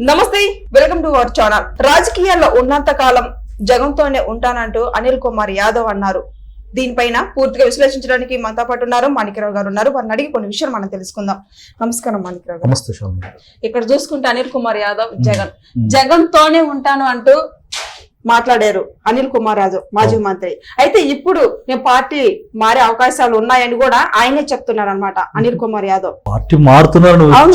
నమస్తే welcome to our channel. రాజకీయాల్లో ఉన్నంత కాలం జగన్తోనే ఉంటానంటూ అనిల్ కుమార్ యాదవ్ అన్నారు. దీనిపైన పూర్తిగా విశ్లేషించడానికి మనతో పాటు ఉన్నారు మాణిక్యరావు గారు ఉన్నారు. వారిని అడిగి కొన్ని విషయాలు మనం తెలుసుకుందాం. నమస్కారం గారు. శ్యామ్ ఇక్కడ చూసుకుంటే అనిల్ కుమార్ యాదవ్ జగన్. జగన్ తోనే ఉంటాను అంటూ మాట్లాడారు అనిల్ కుమార్ యాదవ్ మాజీ మంత్రి. అయితే ఇప్పుడు నేను పార్టీ మారే అవకాశాలు ఉన్నాయని కూడా ఆయనే చెప్తున్నారు అనమాట అనిల్ కుమార్ యాదవ్. పార్టీ.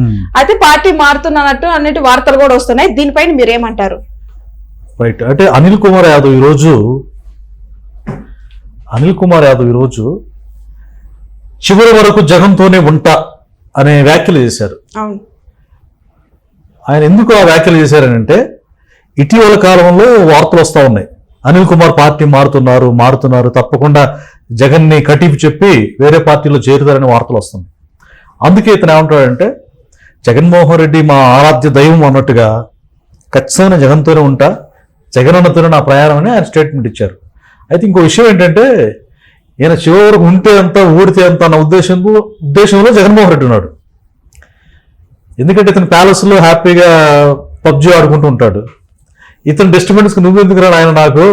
ఉమ్, అయితే పార్టీ మారుతున్నట్టు అన్నిటి వార్తలు కూడా వస్తున్నాయి. దీనిపైన మీరేమంటారు? రైట్. అంటే అనిల్ కుమార్ యాదవ్ ఈరోజు అనిల్ కుమార్ యాదవ్ ఈరోజు చివరి వరకు జగన్తోనే ఉంటా అనే వ్యాఖ్యలు చేశారు. ఆయన ఎందుకు ఆ వ్యాఖ్యలు చేశారనంటే ఇటీవల కాలంలో వార్తలు వస్తూ ఉన్నాయి. అనిల్ కుమార్ పార్టీ మారుతున్నారు మారుతున్నారు. తప్పకుండా జగన్ని కటిపు చెప్పి వేరే పార్టీలో చేరుతారని వార్తలు వస్తున్నాయి. అందుకే ఇతను ఏమంటాడంటే జగన్మోహన్ రెడ్డి మా ఆరాధ్య దైవం అన్నట్టుగా ఖచ్చితంగా జగన్తోనే ఉంటా జగన్ అన్నతోనే నా ప్రయాణం అని ఆయన స్టేట్మెంట్ ఇచ్చారు. అయితే ఇంకో విషయం ఏంటంటే ఈయన చివరి ఉంటే అంత ఊడితే అంత అన్న ఉద్దేశంలో ఉద్దేశంలో జగన్మోహన్ రెడ్డి ఉన్నాడు. ఎందుకంటే ఇతను ప్యాలెస్లో హ్యాపీగా పబ్జి ఆడుకుంటూ ఉంటాడు. ఇతను డిస్టర్బెన్స్కి నువ్వు ఎందుకు రాడు ఆయన నాకు?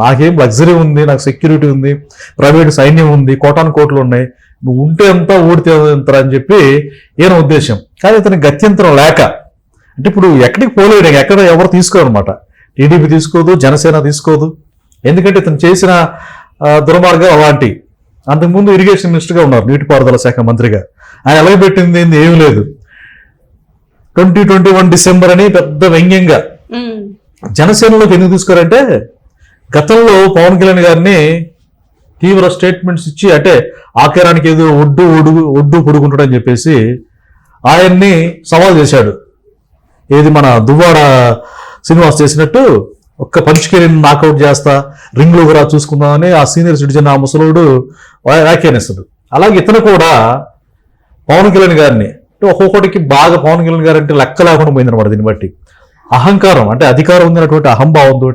నాకేం లగ్జరీ ఉంది నాకు సెక్యూరిటీ ఉంది ప్రైవేట్ సైన్యం ఉంది కోటాను కోట్లు ఉన్నాయి. నువ్వు ఉంటే అంతా ఊడితే ఎంత అని చెప్పి ఈయన ఉద్దేశం. కానీ ఇతని గత్యంతరం లేక అంటే ఇప్పుడు ఎక్కడికి పోలేడు ఎక్కడ ఎవరు తీసుకోరనమాట టీడీపీ తీసుకోదు జనసేన తీసుకోదు. ఎందుకంటే ఇతను చేసిన దుర్మార్గం అలాంటి. అంతకుముందు ఇరిగేషన్ మినిస్టర్గా ఉన్నారు నీటిపారుదల శాఖ మంత్రిగా. ఆయన ఎలాగ పెట్టింది ఏంది? లేదు. ట్వంటీ ట్వంటీ వన్ డిసెంబర్ అని పెద్ద వ్యంగ్యంగా జనసేనలోకి ఎందుకు తీసుకోరంటే గతంలో పవన్ కళ్యాణ్ గారిని తీవ్ర స్టేట్మెంట్స్ ఇచ్చి అంటే ఆకారానికి ఏదో ఒడ్డు ఒడుగు ఒడ్డు పొడుగుంటాడని చెప్పేసి ఆయన్ని సవాల్ చేశాడు. ఏది మన దువ్వాడ శ్రీనివాస్ చేసినట్టు ఒక్క పంచుకెళ్ళి నాకౌట్ చేస్తా రింగ్లో కూడా చూసుకుందామని ఆ సీనియర్ సిటిజన్ ఆ ముసలోడు వ్యాఖ్యానిస్తాడు. అలాగే ఇతను కూడా పవన్ కళ్యాణ్ గారిని అంటే ఒక్కొక్కటికి బాగా పవన్ కళ్యాణ్ గారు అంటే లెక్క లేకుండా పోయిందనమాట దీన్ని బట్టి. అహంకారం అంటే అధికారం ఉందినటువంటి అహంభావంతో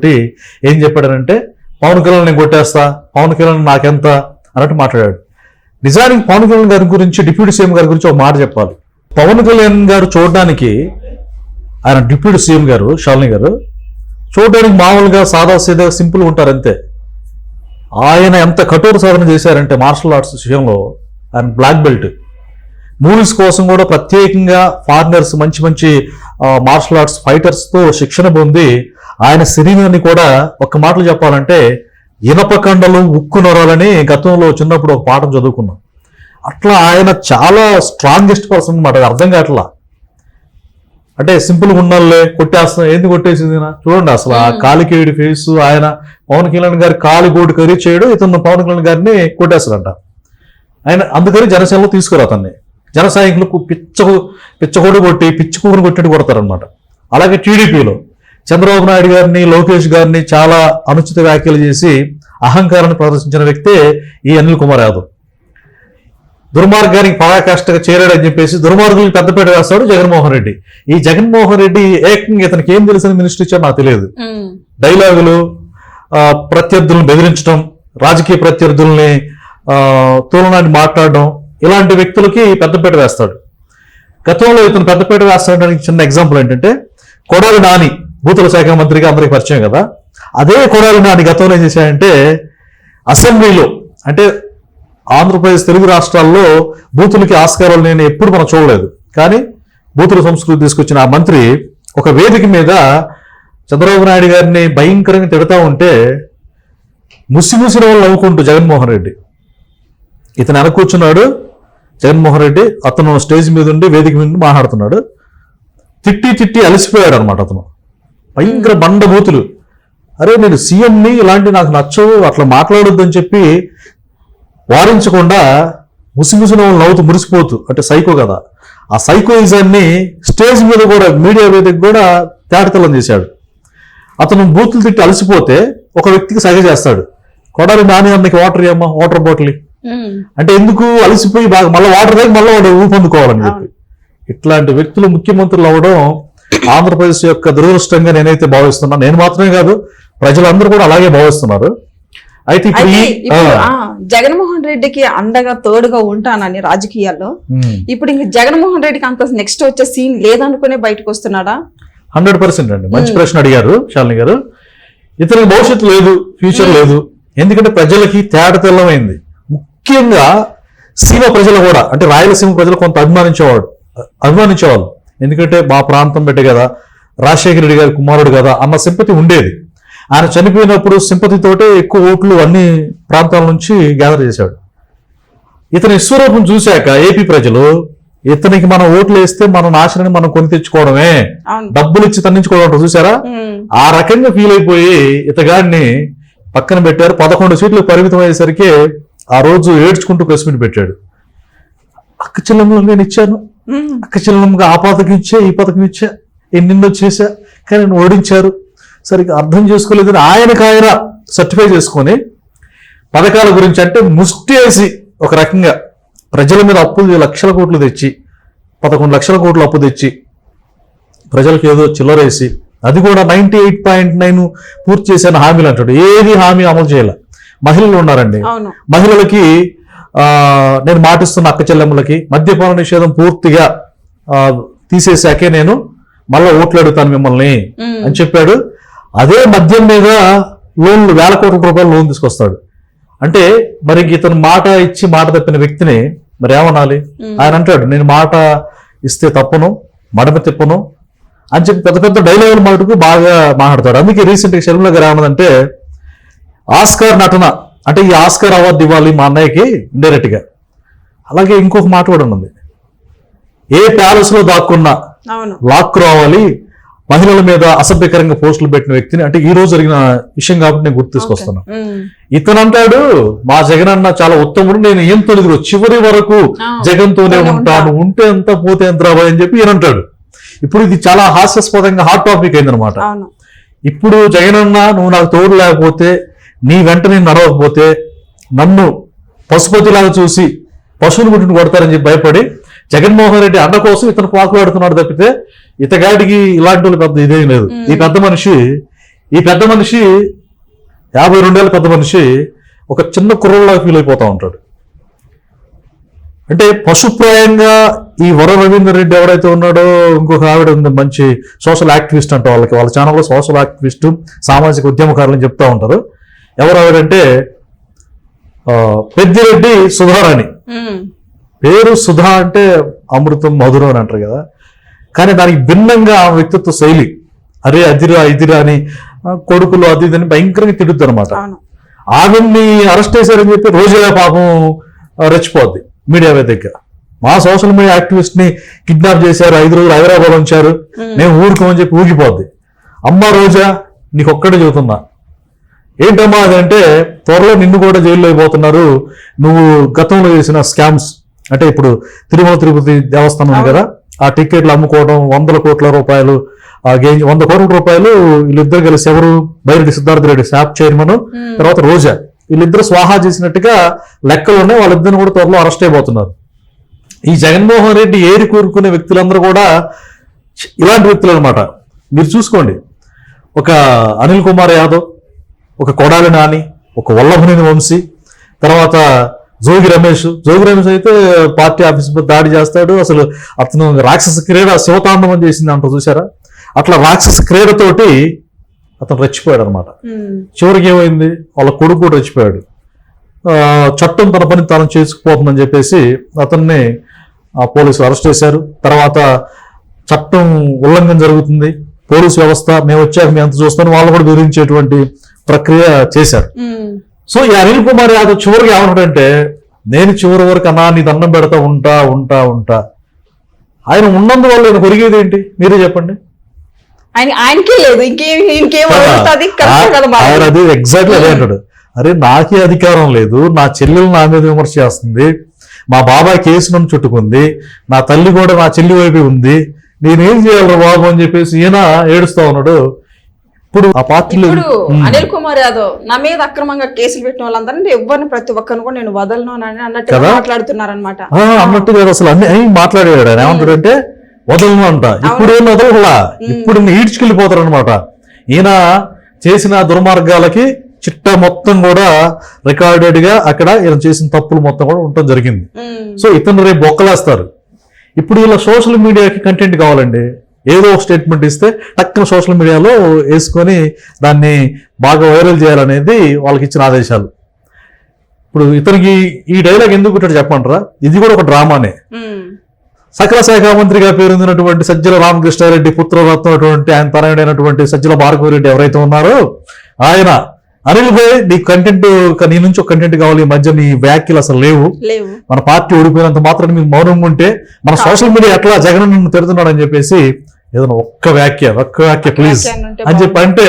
ఏం చెప్పాడనంటే పవన్ కళ్యాణ్ నేను కొట్టేస్తా పవన్ కళ్యాణ్ నాకెంత అన్నట్టు మాట్లాడాడు. నిజానికి పవన్ కళ్యాణ్ గారి గురించి డిప్యూటీ సీఎం గారి గురించి ఒక మాట చెప్పాలి. పవన్ కళ్యాణ్ గారు చూడడానికి ఆయన డిప్యూటీ సీఎం గారు షాలిని గారు చూడడానికి మామూలుగా సాదా సీదా సింపుల్ ఉంటారంతే. ఆయన ఎంత కఠోర సాధన చేశారంటే మార్షల్ ఆర్ట్స్ విషయంలో ఆయన బ్లాక్ బెల్ట్. మూవీస్ కోసం కూడా ప్రత్యేకంగా ఫారినర్స్ మంచి మంచి మార్షల్ ఆర్ట్స్ ఫైటర్స్తో శిక్షణ పొంది ఆయన శరీరాన్ని కూడా ఒక్క మాటలు చెప్పాలంటే ఇనప కండలు ఉక్కు నొరాలని గతంలో చిన్నప్పుడు ఒక పాఠం చదువుకున్నాం. అట్లా ఆయన చాలా స్ట్రాంగెస్ట్ పర్సన్ అనమాట అర్థం కావట్లా. అంటే సింపుల్గా ఉన్నాళ్ళే కొట్టేస్తున్నా. ఏంది కొట్టేసింది? చూడండి అసలు ఆ కాలికేయుడి ఫేస్ ఆయన పవన్ కళ్యాణ్ గారి కాలి గోడు కర్రీ చేయడు ఇతను పవన్ కళ్యాణ్ గారిని కొట్టేస్తాడంట. ఆయన అందుకని జనసేనలో తీసుకురా అతన్ని. జన సైనికులకు పిచ్చ పిచ్చకోడు కొట్టి పిచ్చి కుక్కను కొట్టినట్టు కొడతారనమాట అలాగే టీడీపీలో చంద్రబాబు నాయుడు గారిని లోకేష్ గారిని చాలా అనుచిత వ్యాఖ్యలు చేసి అహంకారాన్ని ప్రదర్శించిన వ్యక్తే ఈ అనిల్ కుమార్ యాదవ్. దుర్మార్గానికి పరాకాష్ఠగా చేరాడని చెప్పేసి దుర్మార్గులకు పెద్దపేట వేస్తాడు జగన్మోహన్ రెడ్డి. ఈ జగన్మోహన్ రెడ్డి ఏకంగా ఇతనికి ఏం తెలిసిన మినిస్టర్ ఇచ్చారో నాకు తెలియదు. డైలాగులు ప్రత్యర్థులను బెదిరించడం రాజకీయ ప్రత్యర్థుల్ని తూలనాన్ని మాట్లాడడం ఇలాంటి వ్యక్తులకి పెద్దపేట వేస్తాడు. గతంలో ఇతను పెద్దపేట వేస్తాడానికి చిన్న ఎగ్జాంపుల్ ఏంటంటే కొడాలి నాని భూతుల శాఖ మంత్రిగా అందరికీ పరిచయం కదా. అదే కొడాలి నాని గతంలో ఏం చేశాడంటే అసెంబ్లీలో అంటే ఆంధ్రప్రదేశ్ తెలుగు రాష్ట్రాల్లో బూతులకి ఆస్కారాలు నేను ఎప్పుడు మనం చూడలేదు. కానీ బూతుల సంస్కృతి తీసుకొచ్చిన ఆ మంత్రి ఒక వేదిక మీద చంద్రబాబు నాయుడు గారిని భయంకరంగా తిడతా ఉంటే ముసిముసిన వాళ్ళు నవ్వుకుంటూ జగన్మోహన్ రెడ్డి. ఇతను వెనక కూర్చున్నాడు జగన్మోహన్ రెడ్డి అతను స్టేజ్ మీద ఉండి వేదిక మీద మాట్లాడుతున్నాడు. తిట్టి తిట్టి అలసిపోయాడు అనమాట అతను. భయంకర బండ బూతులు అరే నేను సీఎంని ఇలాంటి నాకు నచ్చవు అట్లా మాట్లాడొద్దని చెప్పి వారించకుండా ముసిముసిన వాళ్ళు నవ్వుతూ మురిసిపోతూ అంటే సైకో కదా ఆ సైకోయిజాన్ని స్టేజ్ మీద కూడా మీడియా వేదిక కూడా తేటతలం చేశాడు. అతను బూతులు తిట్టి అలసిపోతే ఒక వ్యక్తికి సగ చేస్తాడు. కొడాలి నాని అన్నకి వాటర్ ఇవ్వమ్మా వాటర్ బాటిల్ అంటే ఎందుకు అలసిపోయి బాగా మళ్ళీ వాటర్ తాగి మళ్ళీ వాడు ఊపందుకోవాలని చెప్పి. ఇట్లాంటి వ్యక్తులు ముఖ్యమంత్రులు అవ్వడం ఆంధ్రప్రదేశ్ యొక్క దురదృష్టంగా నేనైతే భావిస్తున్నాను. నేను మాత్రమే కాదు ప్రజలందరూ కూడా అలాగే భావిస్తున్నారు. అయితే జగన్మోహన్ రెడ్డికి అండగా తోడుగా ఉంటానని రాజకీయాల్లో. ఇప్పుడు ఇంక జగన్మోహన్ రెడ్డికి అంత నెక్స్ట్ వచ్చే సీన్ లేదనుకునే బయటకు వస్తున్నాడా? హండ్రెడ్ పర్సెంట్ అండి. మంచి ప్రశ్న అడిగారు శాలిని గారు. ఇతనికి భవిష్యత్తు లేదు ఫ్యూచర్ లేదు. ఎందుకంటే ప్రజలకి తేడా తెల్లమైంది. ముఖ్యంగా సీమ ప్రజలు కూడా అంటే రాయలసీమ ప్రజలు కొంత అభిమానించేవాడు అభిమానించేవాళ్ళు. ఎందుకంటే మా ప్రాంతం బిడ్డ కదా రాజశేఖర రెడ్డి గారి కుమారుడు కదా అన్న సింపతి ఉండేది. ఆయన చనిపోయినప్పుడు సింపతితోటే ఎక్కువ ఓట్లు అన్ని ప్రాంతాల నుంచి గ్యాదర్ చేశాడు. ఇతని విశ్వరూపం చూశాక ఏపీ ప్రజలు ఇతనికి మనం ఓట్లు వేస్తే మన నాశనాన్ని మనం కొని తెచ్చుకోవడమే. డబ్బులు ఇచ్చి తన్నించుకోవడం చూసారా ఆ రకంగా ఫీల్ అయిపోయి ఇతగాడిని పక్కన పెట్టారు. పదకొండు సీట్లు పరిమితం అయ్యేసరికి ఆ రోజు ఏడ్చుకుంటూ ప్రెస్ మీట్ పెట్టాడు. అక్క చెల్లెమ్మలు నేను ఇచ్చాను. అక్క చెల్లెమ్మగా ఆ పథకం ఇచ్చా ఈ పథకం ఇచ్చా ఎన్నెన్నో చేశా కానీ ఓడించారు. సరిగ్గా అర్థం చేసుకోలేదని ఆయనకు ఆయన సర్టిఫై చేసుకొని పథకాల గురించి అంటే ముష్టి వేసి ఒక రకంగా ప్రజల మీద అప్పులు లక్షల కోట్లు తెచ్చి పదకొండు లక్షల కోట్లు అప్పు తెచ్చి ప్రజలకు ఏదో చిల్లరేసి అది కూడా నైన్టీ ఎయిట్ పాయింట్ నైన్ పూర్తి చేశాను హామీలు అంటాడు. ఏది హామీ అమలు చేయాల? మహిళలు ఉన్నారండి. మహిళలకి ఆ, నేను మాటిస్తున్న అక్క చెల్లెమ్మలకి మద్యపాన నిషేధం పూర్తిగా తీసేశాకే నేను మళ్ళా ఓట్లు అడుగుతాను మిమ్మల్ని అని చెప్పాడు. అదే మద్యం మీద లోన్లు వేల కోట్ల రూపాయలు లోన్ తీసుకొస్తాడు. అంటే మరి ఇతను మాట ఇచ్చి మాట తప్పిన వ్యక్తిని మరి ఏమనాలి. ఆయన అంటాడు నేను మాట ఇస్తే తప్పను మడమ తిప్పను అని చెప్పి పెద్ద పెద్ద డైలాగులు మటుకు బాగా మాట్లాడతాడు. అందుకే రీసెంట్గా షర్మిల గారు ఏమన్నదంటే ఆస్కార్ నటన అంటే ఈ ఆస్కార్ అవార్డు ఇవ్వాలి మా అన్నయ్యకి ఇండైరెక్ట్గా అలాగే ఇంకొక మాట కూడా ఉన్నది ఏ ప్యాలెస్లో దాక్కున్నా లాక్ రావాలి మహిళల మీద అసభ్యకరంగా పోస్టులు పెట్టిన వ్యక్తిని అంటే ఈ రోజు జరిగిన విషయం కాబట్టి నేను గుర్తు తీసుకొస్తున్నా. ఇతను అంటాడు మా జగన్ అన్న చాలా ఉత్తముడు నేను ఏం తొలిదిరు చివరి వరకు ఆ, జగన్తోనే తోనే ఉంటాను ఉంటే. ఎంత పోతే ఎంత రాబోయ్ అని చెప్పి ఈయన అంటాడు. ఇప్పుడు ఇది చాలా హాస్యాస్పదంగా హాట్ టాపిక్ అయిందనమాట ఇప్పుడు జగన్ అన్న నువ్వు నాకు తోడు లేకపోతే నీ వెంట నేను నడవకపోతే నన్ను పశుపతిలాగా చూసి పశువులు గుడ్డును కొడతారని చెప్పి భయపడి జగన్మోహన్ రెడ్డి అన్న కోసం ఇతను పాకులాడుతున్నాడు తప్పితే ఇతగాడికి ఇలాంటి వాళ్ళు పెద్ద ఇదేం లేదు. ఈ పెద్ద మనిషి ఈ పెద్ద మనిషి యాభై రెండేళ్ళ పెద్ద మనిషి ఒక చిన్న కుర్రలాగా ఫీల్ అయిపోతా ఉంటాడు. అంటే పశుప్రాయంగా ఈ వర రవీందర్ రెడ్డి ఎవరైతే ఉన్నాడో ఇంకొక ఆవిడ ఉంది మంచి సోషల్ యాక్టివిస్ట్ అంట వాళ్ళకి. వాళ్ళ ఛానల్లో సోషల్ యాక్టివిస్ట్ సామాజిక ఉద్యమకారులు చెప్తా ఉంటారు. ఎవరు ఆవిడంటే పెద్దిరెడ్డి సుధారాణి. పేరు సుధా అంటే అమృతం మధురం అని అంటారు కదా. కానీ దానికి భిన్నంగా ఆ వ్యక్తిత్వ శైలి. అరే అదిరా ఇదిరా అని కొడుకులు అది ఇది అని భయంకరంగా తిడుద్ది అనమాట ఆవిడ్ని అరెస్ట్ చేశారని చెప్పి రోజుగా పాపం రెచ్చిపోద్ది మీడియా వేదిక. మా సోషల్ మీడియా యాక్టివిస్ట్ని కిడ్నాప్ చేశారు ఐదు రోజులు హైదరాబాద్ ఉంచారు. మేము. ఊరుకోమని చెప్పి ఊగిపోద్ది. అమ్మ రోజా నీకు ఒక్కడే చెబుతున్నా. ఏంటమ్మా అదంటే త్వరలో నిన్ను కూడా జైల్లో అయిపోతున్నారు. నువ్వు గతంలో చేసిన స్కామ్స్. అంటే ఇప్పుడు తిరుమల తిరుపతి దేవస్థానం కదా ఆ టికెట్లు అమ్ముకోవడం వందల కోట్ల రూపాయలు వంద కోట్ల రూపాయలు వీళ్ళిద్దరు కలిసి ఎవరు? బైరెడ్డి సిద్ధార్థ రెడ్డి శాప్ చైర్మన్ తర్వాత రోజా. వీళ్ళిద్దరు స్వాహా చేసినట్టుగా లెక్కలు ఉన్నాయి వాళ్ళిద్దరిని కూడా త్వరలో అరెస్ట్ అయిపోతున్నారు. ఈ జగన్మోహన్ రెడ్డి ఏరి కూరుకునే వ్యక్తులందరూ కూడా ఇలాంటి వ్యక్తులు అనమాట మీరు చూసుకోండి. ఒక అనిల్ కుమార్ యాదవ్ ఒక కొడాలి నాని ఒక వల్లభనేని వంశీ తర్వాత జోగి రమేష్. జోగి రమేష్ అయితే పార్టీ ఆఫీస్ దాడి చేస్తాడు. అసలు అతను రాక్షస క్రీడ శివతాండవం చేసింది అంట చూసారా అట్లా రాక్షస క్రీడతోటి అతను రెచ్చిపోయాడు అనమాట చివరికి ఏమైంది? వాళ్ళ కొడుకు కూడా రెచ్చిపోయాడు చట్టం తన పని తాను చేసుకుపోతుందని చెప్పేసి అతన్ని ఆ, పోలీసులు అరెస్ట్ చేశారు. తర్వాత చట్టం ఉల్లంఘన జరుగుతుంది. పోలీసు వ్యవస్థ మేము వచ్చాక మేము అంత చూస్తాను వాళ్ళు కూడా బెదిరించేటువంటి ప్రక్రియ చేశారు. సో ఈ అనిల్ కుమార్ యాదవ్ చివరికి ఏమన్నాడంటే నేను చివరి వరకు అన్నా నీ దండం పెడతా ఉంటా ఉంటా ఉంటా. ఆయన ఉన్నందువల్ల ఆయన కొరిగేది ఏంటి? మీరే చెప్పండి. ఆయనకే లేదు. ఆయన అది ఎగ్జాక్ట్లీ అదే అంటాడు. అరే నాకే అధికారం లేదు. నా చెల్లెలు నా మీద విమర్శ చేస్తుంది. మా బాబాయ్ కేసు నన్ను చుట్టుకుంది. నా తల్లి కూడా నా చెల్లి వైపు ఉంది. నేనేం చేయాలి బాబు? అని చెప్పేసి ఈయన ఏడుస్తా ఉన్నాడు. ఇప్పుడు ఆ పార్టీలో. అనిల్ కుమార్ యాదవ్ నా మీద అక్రమంగా కేసులు పెట్టిన వాళ్ళందరినీ ఎవరిని ప్రతి ఒక్కరిని కూడా నేను వదలను అని అన్నట్టుగా కదా? మాట్లాడుతున్నారనమాట అన్నట్టు కాదు అసలు అన్ని మాట్లాడాడు ఆయన. ఏమంటాడంటే వదలను అంట. ఇప్పుడు ఏం వదలలా ఇప్పుడు ఈడ్చుకెళ్ళిపోతారు అనమాట ఈయన చేసిన దుర్మార్గాలకి చిట్టా మొత్తం కూడా రికార్డెడ్గా అక్కడ ఈయన చేసిన తప్పులు మొత్తం కూడా ఉండటం జరిగింది. సో ఇతను రేపు బొక్కలేస్తారు. ఇప్పుడు ఇలా సోషల్ మీడియాకి కంటెంట్ కావాలండి. ఏదో ఒక స్టేట్మెంట్ ఇస్తే టక్కున సోషల్ మీడియాలో వేసుకొని దాన్ని బాగా వైరల్ చేయాలనేది వాళ్ళకి ఇచ్చిన ఆదేశాలు. ఇప్పుడు ఇతనికి ఈ డైలాగ్ ఎందుకు పెట్టాడు చెప్పంటారా ఇది కూడా ఒక డ్రామానే సకల శాఖ మంత్రిగా పేరొందినటువంటి సజ్జల రామకృష్ణారెడ్డి పుత్రరత్నం అటువంటి ఆయన తనయుడైనటువంటి సజ్జల భార్గవరెడ్డి ఎవరైతే ఉన్నారో ఆయన అనిల్ భాయ్ నీ కంటెంట్ నీ నుంచి ఒక కంటెంట్ కావాలి ఈ మధ్య నీ వ్యాఖ్యలు అసలు లేవు. మన పార్టీ ఓడిపోయినంత మాత్రం మీరు మౌనంగా ఉంటే మన సోషల్ మీడియా ఎట్లా జగన్ తిడుతున్నాడు అని చెప్పేసి ఏదైనా ఒక్క వ్యాఖ్య ఒక్క వ్యాఖ్య ప్లీజ్ అని చెప్పి అంటే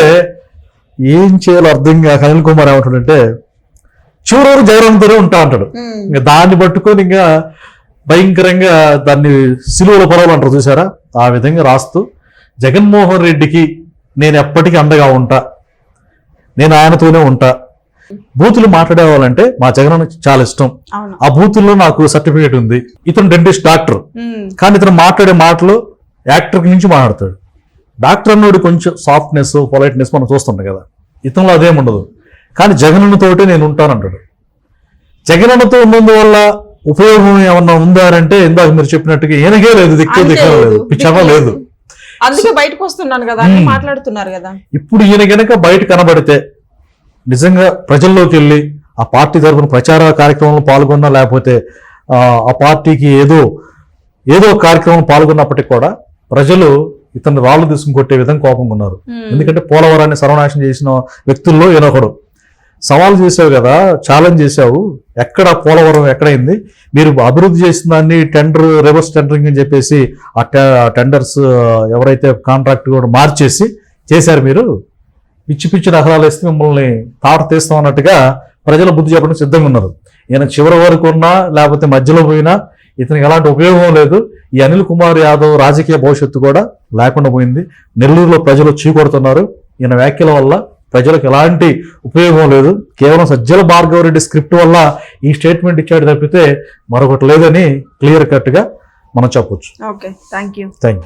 ఏం చేయాలో అర్థం కాక అనిల్ కుమార్ ఏమంటాడంటే చివరి వరకు జగన్తోనే ఉంటా అంటాడు. ఇంకా దాన్ని పట్టుకొని ఇంకా భయంకరంగా దాన్ని సిలువల పొలవలు అంటారు చూసారా? ఆ విధంగా రాస్తూ జగన్మోహన్ రెడ్డికి నేను ఎప్పటికీ అండగా ఉంటా. నేను ఆయనతోనే ఉంటా. బూతులు మాట్లాడేవాళ్ళంటే మా జగన్ చాలా ఇష్టం. ఆ బూతుల్లో నాకు సర్టిఫికేట్ ఉంది. ఇతను డెంటిస్ట్ డాక్టర్. కానీ ఇతను మాట్లాడే మాటలు యాక్టర్ నుంచి మాట్లాడతాడు. డాక్టర్ అన్నోడు కొంచెం సాఫ్ట్నెస్ పొలైట్నెస్ మనం చూస్తుంటాం కదా. ఇతనిలో అదేం ఉండదు. కానీ జగనన్నతోటే నేను ఉంటానంటాడు జగనన్నతో ఉన్నందువల్ల ఉపయోగం ఏమన్నా ఉందా అంటే ఇందాక మీరు చెప్పినట్టుగా ఈయనకే లేదు దిక్కు అంతే దిక్కు లేదు. పిచ్చవ లేదు. అందుకే బయటకు వస్తున్నాను కదా. మాట్లాడుతున్నారు కదా. ఇప్పుడు ఈయన గనక బయట కనబడితే నిజంగా ప్రజల్లోకి వెళ్ళి ఆ పార్టీ తరఫున ప్రచార కార్యక్రమంలో పాల్గొన్నా లేకపోతే ఆ, పార్టీకి ఏదో ఏదో ఒక కార్యక్రమంలో పాల్గొన్నప్పటికీ కూడా ప్రజలు ఇతన్ని రాళ్ళు తీసుకుని కొట్టే విధంగా కోపంగా ఉన్నారు. ఎందుకంటే పోలవరాన్ని సర్వనాశనం చేసిన వ్యక్తుల్లో ఈయన ఒకడు. సవాల్ చేసావు కదా ఛాలెంజ్ చేశావు. ఎక్కడ పోలవరం ఎక్కడైంది? మీరు అభివృద్ధి చేసిన దాన్ని టెండర్ రివర్స్ టెండరింగ్ అని చెప్పేసి ఆ టెండర్స్ ఎవరైతే కాంట్రాక్ట్ కూడా మార్చేసి చేశారు మీరు. పిచ్చి పిచ్చి నగరాలు వేస్తే మిమ్మల్ని తాట తీస్తాం అన్నట్టుగా ప్రజల బుద్ధి చెప్పడానికి సిద్ధంగా ఉన్నారు. ఈయన చివరి వరకు ఉన్నా లేకపోతే మధ్యలో పోయినా ఇతనికి ఎలాంటి ఉపయోగం లేదు. ఈ అనిల్ కుమార్ యాదవ్ రాజకీయ భవిష్యత్తు కూడా లేకుండా పోయింది. నెల్లూరులో ప్రజలు చీకొడుతున్నారు. ఈయన వ్యాఖ్యల వల్ల ప్రజలకు ఎలాంటి ఉపయోగం లేదు. కేవలం సజ్జల భార్గవరెడ్డి స్క్రిప్ట్ వల్ల ఈ స్టేట్మెంట్ ఇచ్చాడు తప్పితే మరొకటి లేదని క్లియర్ కట్గా మనం చెప్పొచ్చు. Okay thank you thank